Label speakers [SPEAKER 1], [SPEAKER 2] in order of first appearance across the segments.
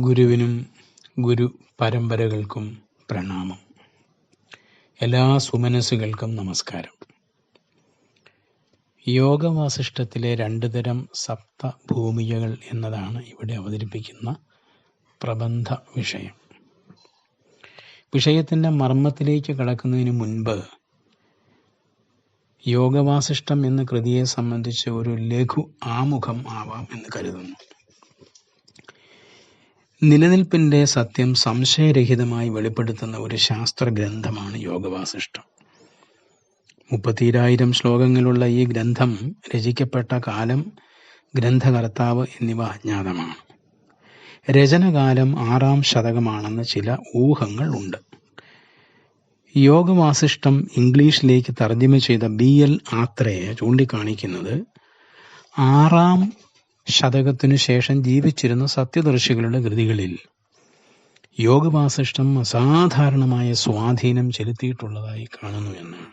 [SPEAKER 1] ഗുരുവിനും ഗുരു പരമ്പരകൾക്കും പ്രണാമം. എല്ലാ സുമനസ്സുകൾക്കും നമസ്കാരം. യോഗവാസിഷ്ടത്തിലെ രണ്ട് തരം സപ്തഭൂമികകൾ എന്നതാണ് ഇവിടെ അവതരിപ്പിക്കുന്ന പ്രബന്ധ വിഷയം. വിഷയത്തിന്റെ മർമ്മത്തിലേക്ക് കടക്കുന്നതിന് മുൻപ് യോഗവാസിഷ്ടം എന്ന കൃതിയെ സംബന്ധിച്ച് ഒരു ലഘു ആമുഖം ആവാം എന്ന് കരുതുന്നു. നിലനിൽപ്പിന്റെ സത്യം സംശയരഹിതമായി വെളിപ്പെടുത്തുന്ന ഒരു ശാസ്ത്ര ഗ്രന്ഥമാണ് യോഗവാസിഷ്ടം മുപ്പത്തിരായിരം ശ്ലോകങ്ങളുള്ള ഈ ഗ്രന്ഥം രചിക്കപ്പെട്ട കാലം ഗ്രന്ഥകർത്താവ് എന്നിവ അജ്ഞാതമാണ്. രചനകാലം ആറാം ശതകമാണെന്ന് ചില ഊഹങ്ങൾ ഉണ്ട്. യോഗവാസിഷ്ടം ഇംഗ്ലീഷിലേക്ക് തർജമ ചെയ്ത ബി എൽ ആത്രയെ ചൂണ്ടിക്കാണിക്കുന്നത് ആറാം ശതകത്തിനു ശേഷം ജീവിച്ചിരുന്ന സത്യദർശികളുടെ കൃതികളിൽ യോഗവാസിഷ്ടം അസാധാരണമായ സ്വാധീനം ചെലുത്തിയിട്ടുള്ളതായി കാണുന്നു എന്നാണ്.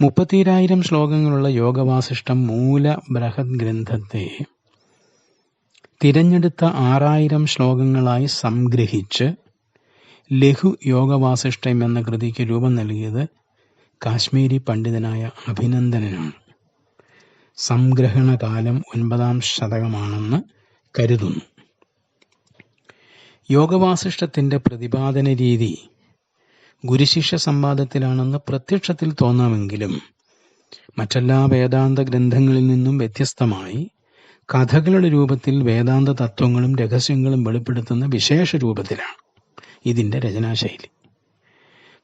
[SPEAKER 1] മുപ്പത്തിരായിരം ശ്ലോകങ്ങളുള്ള യോഗവാസിഷ്ടം മൂല ബൃഹത് ഗ്രന്ഥത്തെ തിരഞ്ഞെടുത്ത ആറായിരം ശ്ലോകങ്ങളായി സംഗ്രഹിച്ച് ലഘു യോഗവാസിഷ്ടം എന്ന കൃതിക്ക് രൂപം നൽകിയത് കാശ്മീരി പണ്ഡിതനായ അഭിനന്ദനാണ് സംഗ്രഹണകാലം ഒൻപതാം ശതകമാണെന്ന് കരുതുന്നു. യോഗവാസിഷ്ടത്തിന്റെ പ്രതിപാദന രീതി ഗുരുശിഷ്യ സംവാദത്തിലാണെന്ന് പ്രത്യക്ഷത്തിൽ തോന്നാമെങ്കിലും മറ്റെല്ലാ വേദാന്ത ഗ്രന്ഥങ്ങളിൽ നിന്നും വ്യത്യസ്തമായി കഥകളുടെ രൂപത്തിൽ വേദാന്ത തത്വങ്ങളും രഹസ്യങ്ങളും വെളിപ്പെടുത്തുന്ന വിശേഷ രൂപത്തിലാണ് ഇതിന്റെ രചനാശൈലി.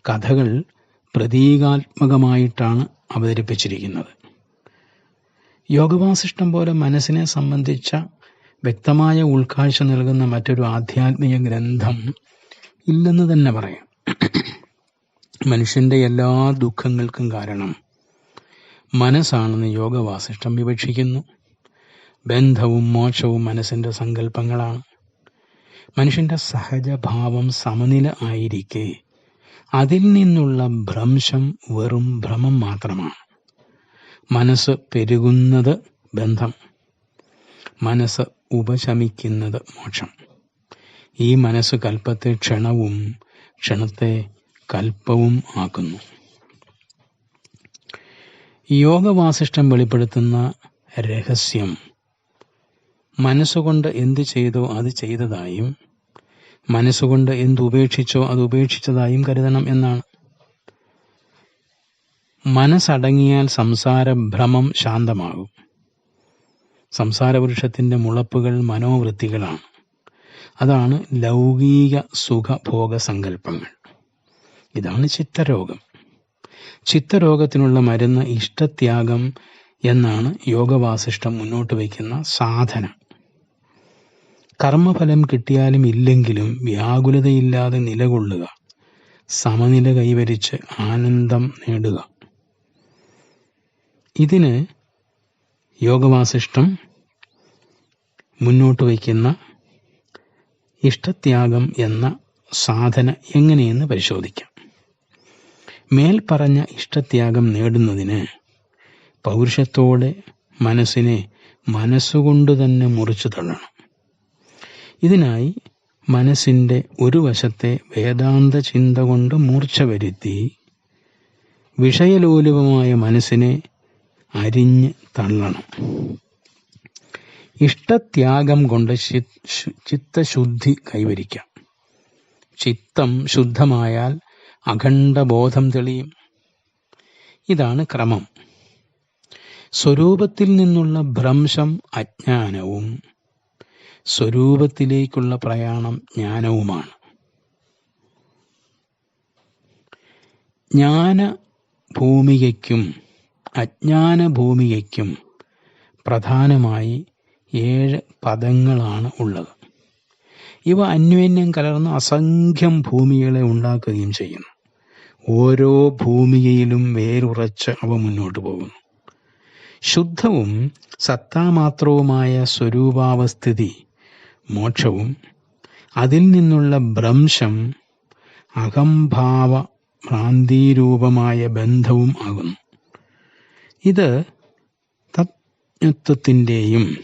[SPEAKER 1] കഥകൾ പ്രതീകാത്മകമായിട്ടാണ് അവതരിപ്പിച്ചിരിക്കുന്നത്. യോഗവാസിഷ്ടം പോലെ മനസ്സിനെ സംബന്ധിച്ച വ്യക്തമായ ഉൾക്കാഴ്ച നൽകുന്ന മറ്റൊരു ആധ്യാത്മിക ഗ്രന്ഥം ഇല്ലെന്ന് തന്നെ പറയാം. മനുഷ്യന്റെ എല്ലാ ദുഃഖങ്ങൾക്കും കാരണം മനസ്സാണെന്ന് യോഗവാസിഷ്ടം വിവക്ഷിക്കുന്നു. ബന്ധവും മോക്ഷവും മനസ്സിന്റെ സങ്കല്പങ്ങളാണ്. മനുഷ്യന്റെ സഹജഭാവം സമനില ആയിരിക്കെ. അതിൽ നിന്നുള്ള ഭ്രംശം വെറും ഭ്രമം മാത്രമാണ്. മനസ്സ് പെരുകുന്നത് ബന്ധം. മനസ്സ് ഉപശമിക്കുന്നത് മോക്ഷം. ഈ മനസ്സ് കൽപ്പത്തെ ക്ഷണവും ക്ഷണത്തെ കൽപ്പവും ആക്കുന്നു. യോഗവാസിഷ്ടം വെളിപ്പെടുത്തുന്ന രഹസ്യം. മനസ്സുകൊണ്ട് എന്ത് ചെയ്തോ അത് ചെയ്തതായും മനസ്സുകൊണ്ട് എന്തുപേക്ഷിച്ചോ അത് ഉപേക്ഷിച്ചതായും കരുതണം എന്നാണ്. മനസ്സടങ്ങിയാൽ സംസാര ഭ്രമം ശാന്തമാകും. സംസാരവൃക്ഷത്തിന്റെ മുളപ്പുകൾ മനോവൃത്തികളാണ്. അതാണ് ലൗകിക സുഖഭോഗ സങ്കല്പങ്ങൾ ഇതാണ് ചിത്തരോഗം. ചിത്തരോഗത്തിനുള്ള മരുന്ന് ഇഷ്ടത്യാഗം എന്നാണ് യോഗവാസിഷ്ടം മുന്നോട്ട് വയ്ക്കുന്ന സാധന. കർമ്മഫലം കിട്ടിയാലും ഇല്ലെങ്കിലും വ്യാകുലതയില്ലാതെ നിലകൊള്ളുക. സമനില കൈവരിച്ച് ആനന്ദം നേടുക. ഇതിന് യോഗവാസിഷ്ടം മുന്നോട്ട് വയ്ക്കുന്ന ഇഷ്ടത്യാഗം എന്ന സാധന എങ്ങനെയെന്ന് പരിശോധിക്കാം. മേൽപ്പറഞ്ഞ ഇഷ്ടത്യാഗം നേടുന്നതിന് പൗരുഷത്തോടെ മനസ്സിനെ മനസ്സുകൊണ്ട് തന്നെ മുറിച്ചു തള്ളണം. ഇതിനായി മനസ്സിന്റെ ഒരു വശത്തെ വേദാന്ത ചിന്ത കൊണ്ട് മൂർച്ച വരുത്തി വിഷയലോലുപമായ മനസ്സിനെ അരിഞ്ഞ് തള്ളണം. ഇഷ്ടത്യാഗം കൊണ്ട് ചിത്തശുദ്ധി കൈവരിക്കാം. ചിത്തം ശുദ്ധമായാൽ അഖണ്ഡ ബോധം തെളിയും. ഇതാണ് ക്രമം. സ്വരൂപത്തിൽ നിന്നുള്ള ഭ്രംശം അജ്ഞാനവും സ്വരൂപത്തിലേക്കുള്ള പ്രയാണം ജ്ഞാനവുമാണ്. ജ്ഞാന ഭൂമികയ്ക്കും അജ്ഞാന ഭൂമികയ്ക്കും പ്രധാനമായി ഏഴ് പദങ്ങളാണ് ഉള്ളത്. ഇവ അന്യോന്യം കലർന്ന് അസംഖ്യം ഭൂമികളെ ഉണ്ടാക്കുകയും ചെയ്യുന്നു. ഓരോ ഭൂമികയിലും വേരുറച്ച് അവ മുന്നോട്ട് പോകുന്നു. ശുദ്ധവും സത്താമാത്രവുമായ സ്വരൂപാവസ്ഥിതി മോക്ഷവും അതിൽ നിന്നുള്ള ഭ്രംശം അഹംഭാവ ഭ്രാന്തിരൂപമായ ബന്ധവും ആകുന്നു. ഇത് തജ്ഞത്വത്തിന്റെയും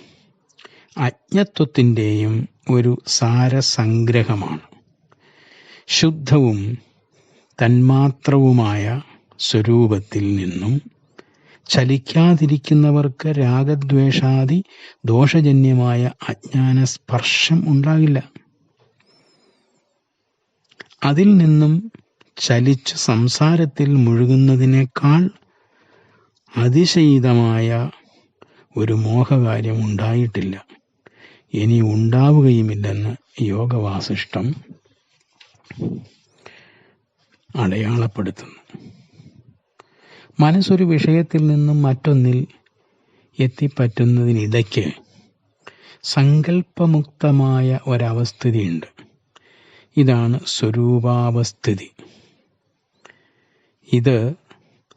[SPEAKER 1] അജ്ഞത്വത്തിന്റെയും ഒരു സാരസംഗ്രഹമാണ്. ശുദ്ധവും തന്മാത്രവുമായ സ്വരൂപത്തിൽ നിന്നും ചലിക്കാതിരിക്കുന്നവർക്ക് രാഗദ്വേഷാദി ദോഷജന്യമായ അജ്ഞാന സ്പർശം ഉണ്ടാകില്ല. അതിൽ നിന്നും ചലിച്ച് സംസാരത്തിൽ മുഴുകുന്നതിനേക്കാൾ അതിശയിതമായ ഒരു മോഹകാര്യം ഉണ്ടായിട്ടില്ല. ഇനി ഉണ്ടാവുകയുമില്ലെന്ന് യോഗവാസിഷ്ടം അടയാളപ്പെടുത്തുന്നു. മനസ്സൊരു വിഷയത്തിൽ നിന്നും മറ്റൊന്നിൽ എത്തിപ്പറ്റുന്നതിനിടയ്ക്ക് സങ്കല്പമുക്തമായ ഒരവസ്ഥിതിയുണ്ട്. ഇതാണ് സ്വരൂപാവസ്ഥിതി. ഇത്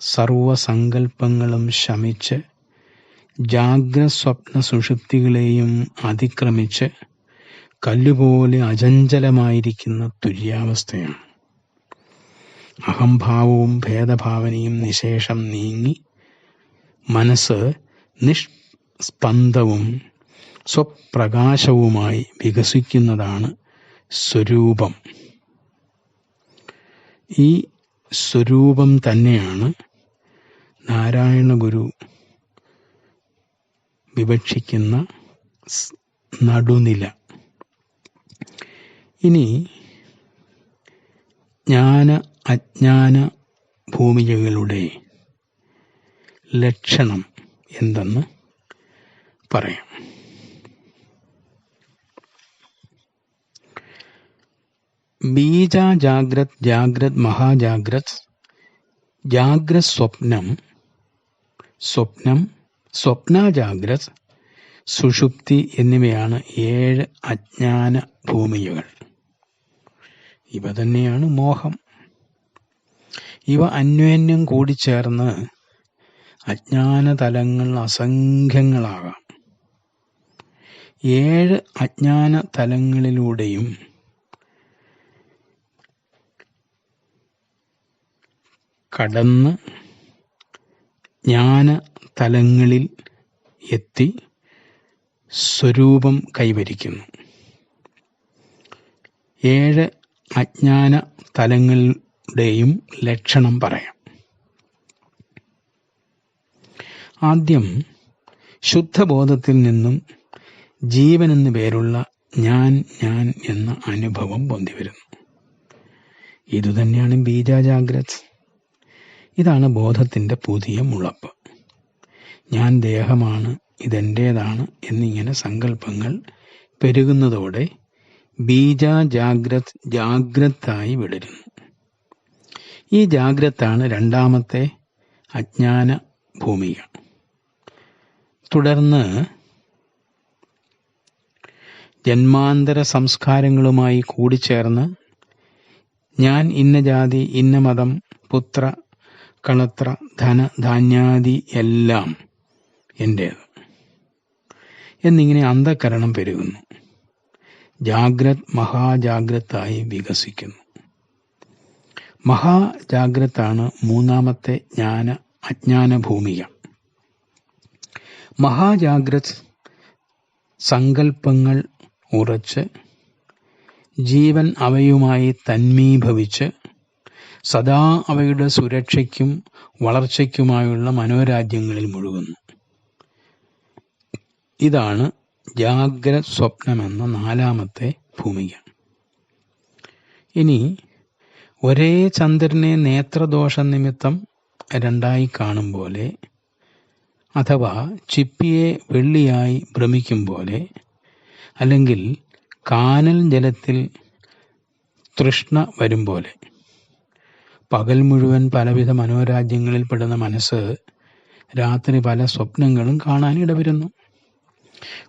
[SPEAKER 1] സർവസങ്കല്പങ്ങളും ശമിച്ച് ജാഗ്രസ്വപ്ന സുഷുപ്തികളെയും അതിക്രമിച്ച് കല്ലുപോലെ അചഞ്ചലമായിരിക്കുന്ന തുര്യാവസ്ഥയാണ് അഹംഭാവവും ഭേദഭാവനയും നിശേഷം നീങ്ങി മനസ്സ് നിഷ്സ്പന്ദവും സ്വപ്രകാശവുമായി വികസിക്കുന്നതാണ് സ്വരൂപം. ഈ സ്വരൂപം തന്നെയാണ് നാരായണ ഗുരു വിവക്ഷിക്കുന്ന നടുനില. ഇനി ജ്ഞാന അജ്ഞാന ഭൂമികകളുടെ ലക്ഷണം എന്തെന്ന് പറയാം. ബീജാജാഗ്രത് ജാഗ്രത് ജാഗ്രത് മഹാജാഗ്രത് ജാഗ്രത് സ്വപ്നം സ്വപ്നം സ്വപ്ന ജാഗ്രത് സുഷുപ്തി എന്നിവയാണ് ഏഴ് അജ്ഞാന ഭൂമികകൾ. ഇവ തന്നെയാണ് മോഹം. ഇവ അന്വേന്യം കൂടി ചേർന്ന് അജ്ഞാന തലങ്ങൾ അസംഖ്യങ്ങളാകാം. ഏഴ് അജ്ഞാന തലങ്ങളിലൂടെയും കടന്ന് ജ്ഞാന തലങ്ങളിൽ എത്തി സ്വരൂപം കൈവരിക്കുന്നു. ഏഴ് അജ്ഞാന തലങ്ങളുടെയും ലക്ഷണം പറയാം. ആദ്യം ശുദ്ധബോധത്തിൽ നിന്നും ജീവൻ എന്നു പേരുള്ള ഞാൻ ഞാൻ എന്ന അനുഭവം പൊന്തിവരുന്നു. ഇതുതന്നെയാണ് ബീജാജാഗ്രത് ഇതാണ് ബോധത്തിന്റെ പുതിയ മുളപ്പ്. ഞാൻ ദേഹമാണ് ഇതെന്റേതാണ് എന്നിങ്ങനെ സങ്കല്പങ്ങൾ പെരുകുന്നതോടെ ബീജാജാഗ്രത് ജാഗ്രതായി വിടരുന്നു. ഈ ജാഗ്രതാണ് രണ്ടാമത്തെ അജ്ഞാന ഭൂമിക തുടർന്ന് ജന്മാന്തര സംസ്കാരങ്ങളുമായി കൂടിച്ചേർന്ന് ഞാൻ ഇന്ന ജാതി ഇന്ന മതം പുത്ര കളത്ര ധന ധാന്യാദി എല്ലാം എന്റേത് എന്നിങ്ങനെ അന്ധകരണം പെരുകുന്നു. ജാഗ്രത് മഹാജാഗ്രത്തായി വികസിക്കുന്നു. മഹാജാഗ്രത്താണ് മൂന്നാമത്തെ ജ്ഞാന അജ്ഞാന ഭൂമിക മഹാജാഗ്രത് സങ്കല്പങ്ങൾ ഉറച്ച് ജീവൻ അവയുമായി തന്മീഭവിച്ച് സദാ അവയുടെ സുരക്ഷയ്ക്കും വളർച്ചയ്ക്കുമായുള്ള മനോരാജ്യങ്ങളിൽ മുഴുകുന്നു. ഇതാണ് ജാഗ്ര സ്വപ്നമെന്ന നാലാമത്തെ ഭൂമിക ഇനി ഒരേ ചന്ദ്രനെ നേത്രദോഷ നിമിത്തം രണ്ടായി കാണും പോലെ അഥവാ ചിപ്പിയെ വെള്ളിയായി ഭ്രമിക്കും പോലെ അല്ലെങ്കിൽ കാനൽ ജലത്തിൽ തൃഷ്ണ വരും പോലെ പകൽ മുഴുവൻ പലവിധ മനോരാജ്യങ്ങളിൽ പെടുന്ന മനസ്സ് രാത്രി പല സ്വപ്നങ്ങളും കാണാൻ ഇടവരുന്നു.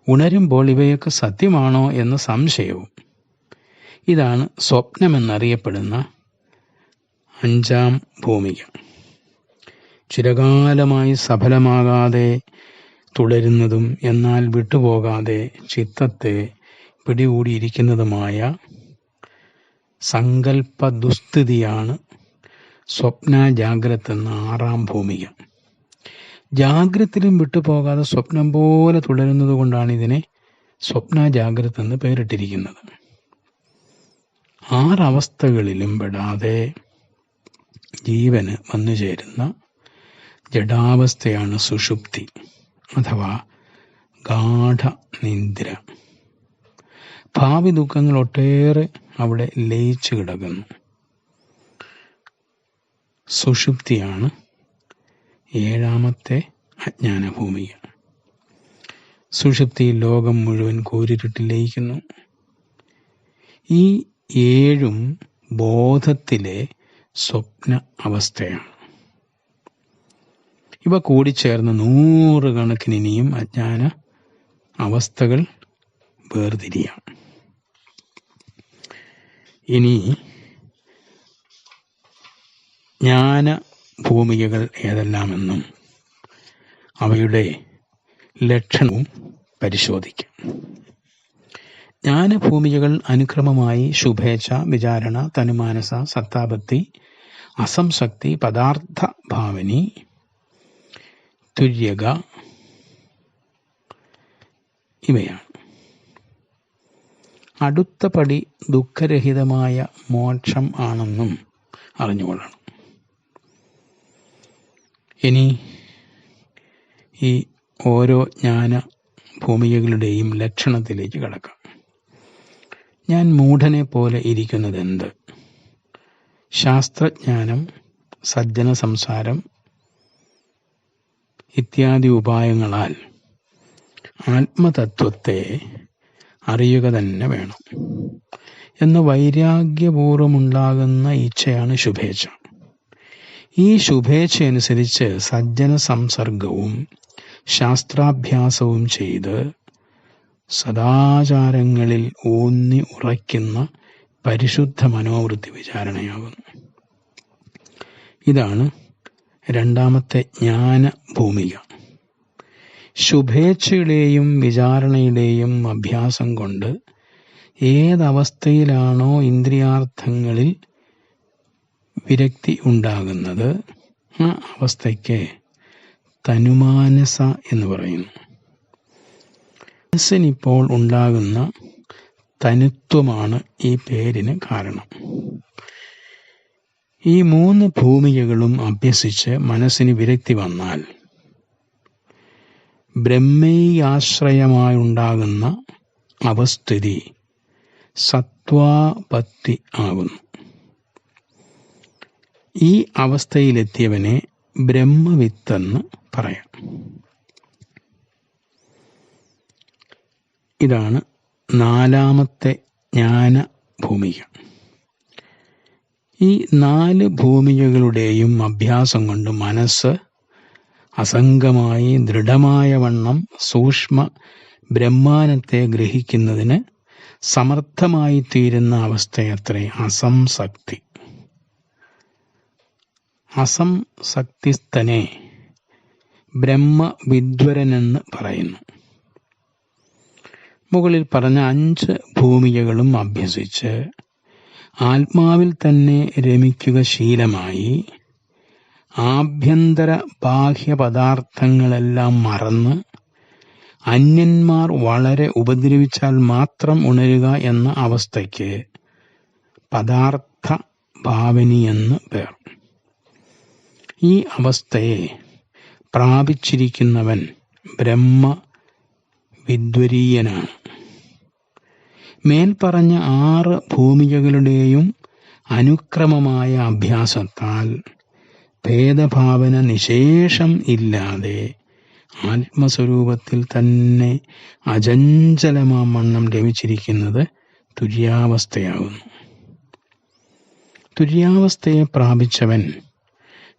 [SPEAKER 1] ഉണരുമ്പോൾ ഇവയൊക്കെ സത്യമാണോ എന്ന സംശയവും. ഇതാണ് സ്വപ്നമെന്നറിയപ്പെടുന്ന അഞ്ചാം ഭൂമിക. ചിരകാലമായി സഫലമാകാതെ തുടരുന്നതും എന്നാൽ വിട്ടുപോകാതെ ചിത്തത്തെ പിടികൂടിയിരിക്കുന്നതുമായ സങ്കല്പ ദുസ്ഥിതിയാണ് സ്വപ്ന ജാഗ്രത എന്ന ആറാം ഭൂമിക. ജാഗ്രത്തിലും വിട്ടുപോകാതെ സ്വപ്നം പോലെ തുടരുന്നത് കൊണ്ടാണ് ഇതിനെ സ്വപ്ന ജാഗ്രത എന്ന് പേരിട്ടിരിക്കുന്നത്. ആറവസ്ഥകളിലും പെടാതെ ജീവന് വന്നു ചേരുന്ന ജഡാവസ്ഥയാണ് സുഷുപ്തി അഥവാ ഗാഠ നിദ്ര ഭാവി ദുഃഖങ്ങൾ ഒട്ടേറെ അവിടെ ലയിച്ചു കിടക്കുന്നു. സുഷുപ്തിയാണ് ഏഴാമത്തെ അജ്ഞാനഭൂമിക സുഷുപ്തി ലോകം മുഴുവൻ കൂരിരുട്ടിൽ ലയിക്കുന്നു. ഈ ഏഴും ബോധത്തിലെ സ്വപ്ന അവസ്ഥയാണ്. ഇവ കൂടിച്ചേർന്ന് നൂറുകണക്കിന് ഇനിയും അജ്ഞാന അവസ്ഥകൾ വേർതിരിയാണ്. ഇനി ജ്ഞാന ഭൂമികകൾ ഏതെല്ലാമെന്നും അവയുടെ ലക്ഷണവും പരിശോധിക്കാം. ജ്ഞാനഭൂമികകൾ അനുക്രമമായി ശുഭേച്ഛ വിചാരണ തനുമാനസ സത്താപത്തി അസംശക്തി പദാർത്ഥ ഭാവനി തുര്യക ഇവയാണ്. അടുത്ത പടി ദുഃഖരഹിതമായ മോക്ഷം ആണെന്നും അറിഞ്ഞുകൊള്ളണം. ഇനി ഈ ഓരോ ജ്ഞാന ഭൂമികകളുടെയും ലക്ഷണത്തിലേക്ക് കടക്കാം. ഞാൻ മൂഢനെ പോലെ ഇരിക്കുന്നത് എന്ത് ശാസ്ത്രജ്ഞാനം സജ്ജന സംസാരം ഇത്യാദി ഉപായങ്ങളാൽ ആത്മതത്വത്തെ അറിയുക തന്നെ വേണം. എന്ന് വൈരാഗ്യപൂർവമുണ്ടാകുന്ന ഇച്ഛയാണ് ശുഭേച്ഛ. ഈ ശുഭേച്ഛ അനുസരിച്ച് സജ്ജന സംസർഗവും ശാസ്ത്രാഭ്യാസവും ചെയ്ത് സദാചാരങ്ങളിൽ ഊന്നി ഉറയ്ക്കുന്ന പരിശുദ്ധ മനോവൃത്തി വിചാരണയാകുന്നു. ഇതാണ് രണ്ടാമത്തെ ജ്ഞാന ഭൂമിക ശുഭേച്ഛയുടെയും വിചാരണയുടെയും അഭ്യാസം കൊണ്ട് ഏതവസ്ഥയിലാണോ ഇന്ദ്രിയാർത്ഥങ്ങളിൽ വിരക്തി ഉണ്ടാകുന്നത് ആ അവസ്ഥയ്ക്ക് തനുമാനസ എന്ന് പറയുന്നു. മനസ്സിനിപ്പോൾ ഉണ്ടാകുന്ന തനുത്വമാണ് ഈ പേരിന് കാരണം. ഈ മൂന്ന് ഭൂമികകളും അഭ്യസിച്ച് മനസ്സിന് വിരക്തി വന്നാൽ ബ്രഹ്മയാശ്രയമായുണ്ടാകുന്ന അവസ്ഥിതി സത്വാപത്തി ആകുന്നു. ഈ അവസ്ഥയിലെത്തിയവനെ ബ്രഹ്മവിത്തെന്ന് പറയാം. ഇതാണ് നാലാമത്തെ ജ്ഞാന ഭൂമിക ഈ നാല് ഭൂമികകളുടെയും അഭ്യാസം കൊണ്ട് മനസ്സ് അസംഗമായി ദൃഢമായ വണ്ണം സൂക്ഷ്മ ബ്രഹ്മാനത്തെ ഗ്രഹിക്കുന്നതിന് സമർത്ഥമായി തീരുന്ന അവസ്ഥയത്രേ അസംസക്തി. അസംസക്തിസ്ഥനെ ബ്രഹ്മവിദ്വരനെന്ന് പറയുന്നു. മുകളിൽ പറഞ്ഞ അഞ്ച് ഭൂമികകളും അഭ്യസിച്ച് ആത്മാവിൽ തന്നെ രമിക്കുക ശീലമായി ആഭ്യന്തര ബാഹ്യ പദാർത്ഥങ്ങളെല്ലാം മറന്ന് അന്യന്മാർ വളരെ ഉപദ്രവിച്ചാൽ മാത്രം ഉണരുക എന്ന അവസ്ഥയ്ക്ക് പദാർത്ഥ ഭാവനി എന്ന് പേർ. ഈ അവസ്ഥയെ പ്രാപിച്ചിരിക്കുന്നവൻ ബ്രഹ്മ വിദ്വരീയനാണ്. മേൽപ്പറഞ്ഞ ആറ് ഭൂമികകളുടെയും അനുക്രമമായ അഭ്യാസത്താൽ ഭേദഭാവന നിശേഷം ഇല്ലാതെ ആത്മസ്വരൂപത്തിൽ തന്നെ അചഞ്ചലമാം വണ്ണം ലഭിച്ചിരിക്കുന്നത് തുര്യാവസ്ഥയാകുന്നു. തുര്യാവസ്ഥയെ പ്രാപിച്ചവൻ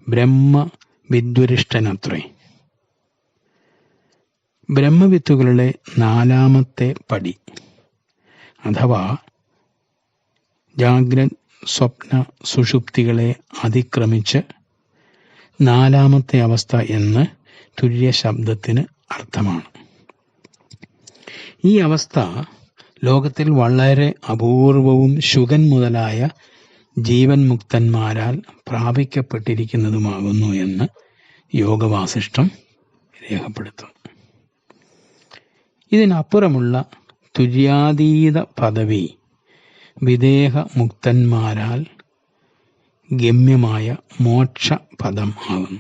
[SPEAKER 1] ബ്രഹ്മ വിദ്വരിഷ്ടനത്രേ ബ്രഹ്മവിത്തുകളുടെ നാലാമത്തെ പടി അഥവാ ജാഗ്രത് സ്വപ്ന സുഷുപ്തികളെ അതിക്രമിച്ച് നാലാമത്തെ അവസ്ഥ എന്ന് തുല്യ ശബ്ദത്തിന് അർത്ഥമാണ്. ഈ അവസ്ഥ ലോകത്തിൽ വളരെ അപൂർവവും ശുഗൻ മുതലായ ജീവൻ മുക്തന്മാരാൽ പ്രാപിക്കപ്പെട്ടിരിക്കുന്നതുമാകുന്നു എന്ന് യോഗവാസിഷ്ടം രേഖപ്പെടുത്തും. ഇതിനപ്പുറമുള്ള തുര്യാതീത പദവി വിദേഹ മുക്തന്മാരാൽ ഗമ്യമായ മോക്ഷ പദം ആകുന്നു.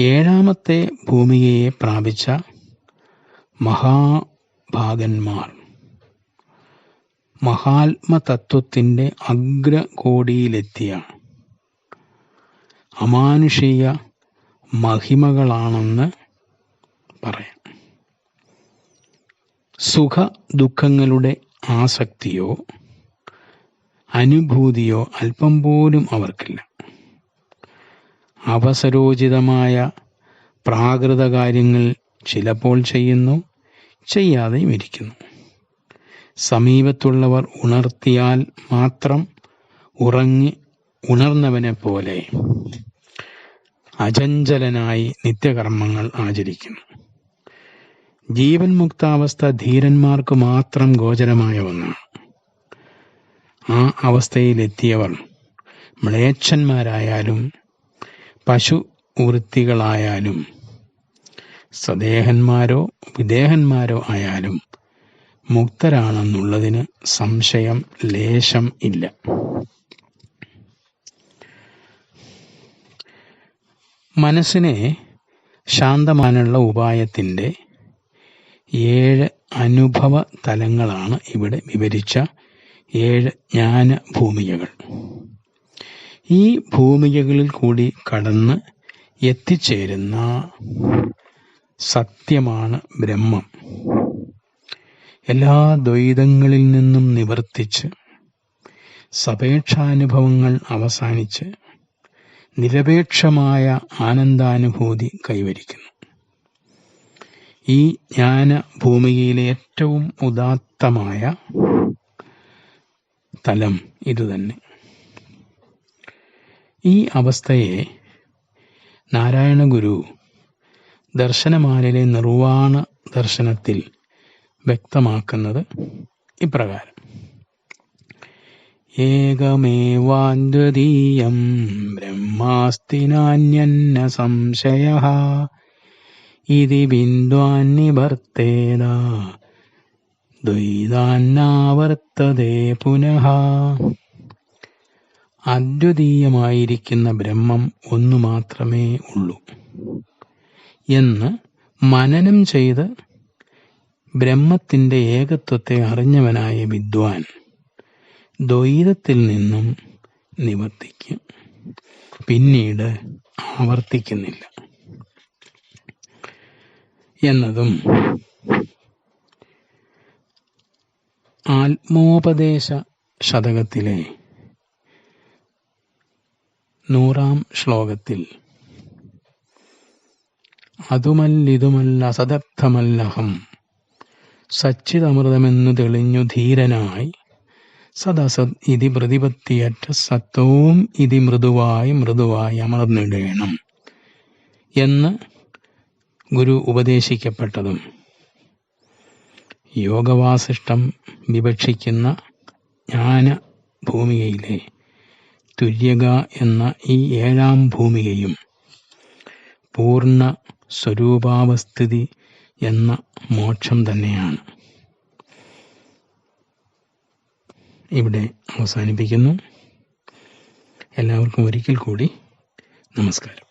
[SPEAKER 1] ഏഴാമത്തെ ഭൂമികയെ പ്രാപിച്ച മഹാഭാഗന്മാർ മഹാത്മതത്വത്തിന്റെ അഗ്രകോടിയിലെത്തിയ അമാനുഷിക മഹിമകളാണെന്ന് പറയാം. സുഖ ദുഃഖങ്ങളുടെ ആസക്തിയോ അനുഭൂതിയോ അല്പം പോലും അവർക്കില്ല. അവസരോചിതമായ പ്രാകൃത കാര്യങ്ങൾ ചിലപ്പോൾ ചെയ്യുന്നു ചെയ്യാതെയും ഇരിക്കുന്നു. സമീപത്തുള്ളവർ ഉണർത്തിയാൽ മാത്രം ഉറങ്ങി ഉണർന്നവനെ പോലെ അചഞ്ചലനായി നിത്യകർമ്മങ്ങൾ ആചരിക്കുന്നു. ജീവൻ മുക്താവസ്ഥ ധീരന്മാർക്ക് മാത്രം ഗോചരമായ ഒന്നാണ്. ആ അവസ്ഥയിലെത്തിയവർ മ്ലേച്ഛന്മാരായാലും പശു വൃത്തികളായാലും സ്വദേഹന്മാരോ വിദേഹന്മാരോ ആയാലും മുക്തരാണെന്നുള്ളതിന് സംശയം ലേശം ഇല്ല. മനസ്സിനെ ശാന്തമാനുള്ള ഉപായത്തിന്റെ ഏഴ് അനുഭവ തലങ്ങളാണ് ഇവിടെ വിവരിച്ച ഏഴ് ജ്ഞാന ഭൂമികകൾ ഈ ഭൂമികകളിൽ കൂടി കടന്ന് എത്തിച്ചേരുന്ന സത്യമാണ് ബ്രഹ്മം. എല്ലാ ദ്വൈതങ്ങളിൽ നിന്നും നിവർത്തിച്ച് സപേക്ഷാനുഭവങ്ങൾ അവസാനിച്ച് നിരപേക്ഷമായ ആനന്ദാനുഭൂതി കൈവരിക്കുന്നു. ഈ ജ്ഞാന ഭൂമിയിലെ ഏറ്റവും ഉദാത്തമായ തലം ഇതുതന്നെ. ഈ അവസ്ഥയെ നാരായണ ഗുരു ദർശനമാലിലെ നിർവാണ ദർശനത്തിൽ വ്യക്തമാക്കുന്നത് ഇപ്രകാരം. ഏകമേവാദ്വിതീയം ബ്രഹ്മാസ്തി നാന്യന്ന സംശയ ഇതി ബിന്ദ്വാൻ നിവർത്തേത ദ്വൈതാന്നാവർത്തതേ പുനഃ. അദ്വിതീയമായിരിക്കുന്ന ബ്രഹ്മം ഒന്നു മാത്രമേ ഉള്ളൂ എന്ന് മനനം ചെയ്ത് ബ്രഹ്മത്തിന്റെ ഏകത്വത്തെ അറിഞ്ഞവനായ വിദ്വാൻ ദ്വൈതത്തിൽ നിന്നും നിവർത്തിക്കും. പിന്നീട് ആവർത്തിക്കുന്നില്ല. എന്നതും ആത്മോപദേശ ശതകത്തിലെ നൂറാം ശ്ലോകത്തിൽ അതുമല്ലിതുമല്ല സദർത്ഥമല്ലഹം സച്ചിതമൃതമെന്നു തെളിഞ്ഞു ധീരനായി. സദസത് ഇതി പ്രതിപത്തിയറ്റ സത്വവും ഇതി മൃദുവായി മൃദുവായി അമർന്നിടേണം എന്ന് ഗുരു ഉപദേശിക്കപ്പെട്ടതും. യോഗവാസിഷ്ടം വിവക്ഷിക്കുന്ന ജ്ഞാന ഭൂമികയിലെ തുര്യക എന്ന ഈ ഏഴാം ഭൂമികയും പൂർണ സ്വരൂപാവസ്ഥിതി എന്ന മോക്ഷം തന്നെയാണ്. ഇവിടെ അവസാനിപ്പിക്കുന്നു. എല്ലാവർക്കും ഒരിക്കൽ കൂടി നമസ്കാരം.